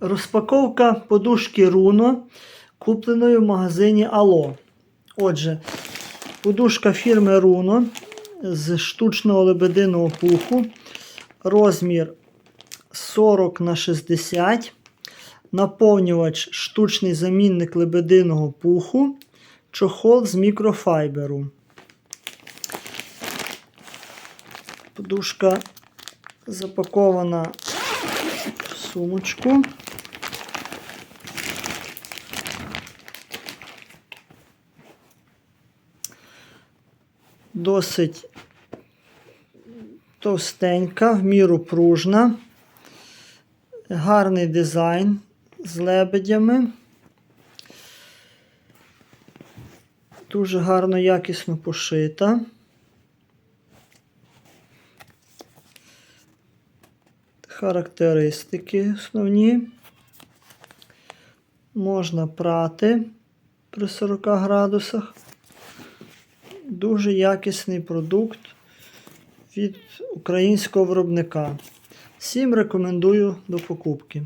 Розпаковка подушки Руно, купленої в магазині Ало. Отже, подушка фірми Руно з штучного лебединого пуху. Розмір 40 на 60. Наповнювач штучний замінник лебединого пуху. Чохол з мікрофайберу. Подушка запакована сумочку. Досить товстенька, в міру пружна. Гарний дизайн з лебедями. Дуже гарно якісно пошита. Характеристики основні. Можна прати при 40 градусах. Дуже якісний продукт від українського виробника. Всім рекомендую до покупки.